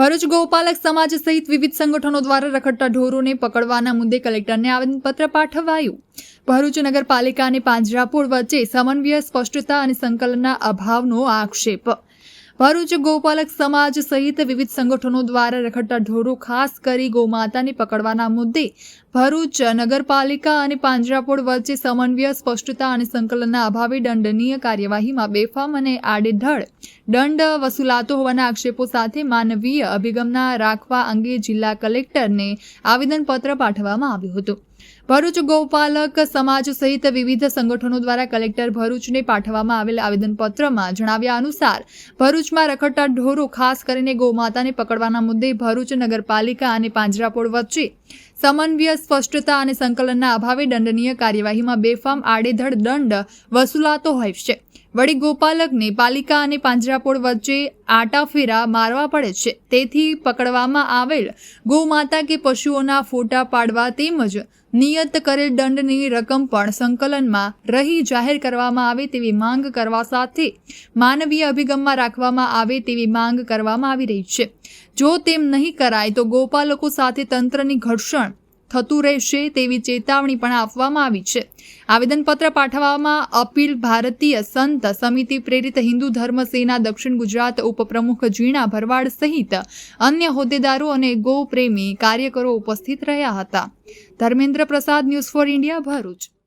ભરૂચ ગૌપાલક સમાજ સહિત વિવિધ સંગઠનો દ્વારા રખડતા ઢોરોને પકડવાના મુદ્દે કલેક્ટરને આવેદનપત્ર પાઠવાયું. ભરૂચ નગરપાલિકા અને પાંજરાપોળ વચ્ચે સમન્વય, સ્પષ્ટતા અને સંકલનના અભાવનો આક્ષેપ. ભરૂચ ગૌપાલક સમાજ સહિત વિવિધ સંગઠનો દ્વારા રખડતા ઢોરો ખાસ કરી ગૌમાતાને પકડવાના મુદ્દે ભરૂચ નગરપાલિકા અને પાંજરાપોળ વચ્ચે સમન્વય, સ્પષ્ટતા અને સંકલનના અભાવે દંડનીય કાર્યવાહીમાં બેફામ અને આડેધડ દંડ વસૂલાતો હોવાના આક્ષેપો સાથે માનવીય અભિગમના રાખવા અંગે જિલ્લા કલેક્ટરને આવેદનપત્ર પાઠવવામાં આવ્યું હતું. ભરૂચ ગૌપાલક સમાજ સહિત વિવિધ સંગઠનો દ્વારા કલેક્ટર ભરૂચને પાઠવવામાં આવેલ આવેદનપત્રમાં જણાવ્યા અનુસાર, ભરૂચમાં રખડતા ઢોરો ખાસ કરીને ગૌમાતાને પકડવાના મુદ્દે ભરૂચ નગરપાલિકા અને પાંજરાપોળ વચ્ચે સમન્વય, સ્પષ્ટતા અને સંકલનના અભાવે દંડનીય કાર્યવાહીમાં બેફામ આડેધડ દંડ વસૂલાતો હોય છે. વળી ગોપાલકને પાલિકા અને પાંજરાપોળ વચ્ચે આટાફેરા મારવા પડે છે. તેથી પકડવામાં આવેલ ગૌમાતા કે પશુઓના ફોટા પાડવા તેમજ નિયત કરેલ દંડની રકમ પણ સંકલનમાં રહી જાહેર કરવામાં આવે તેવી માંગ કરવા સાથે માનવીય અભિગમમાં રાખવામાં આવે તેવી માંગ કરવામાં આવી રહી છે. જો તેમ નહીં કરાય તો ગોપાલકો સાથે તંત્રની ઘર્ષણ થતું રહેશે તેવી ચેતવણી પણ આપવામાં આવી છે. આવેદનપત્ર પાઠવવામાં અપીલ ભારતીય સંત સમિતિ પ્રેરિત હિન્દુ ધર્મ સેના દક્ષિણ ગુજરાત ઉપપ્રમુખ જીણા ભરવાડ સહિત અન્ય હોદ્દેદારો અને ગૌપ્રેમી કાર્યકરો ઉપસ્થિત રહ્યા હતા. ધર્મેન્દ્ર પ્રસાદ ન્યૂઝ ફોર ઇન્ડિયા, ભરૂચ.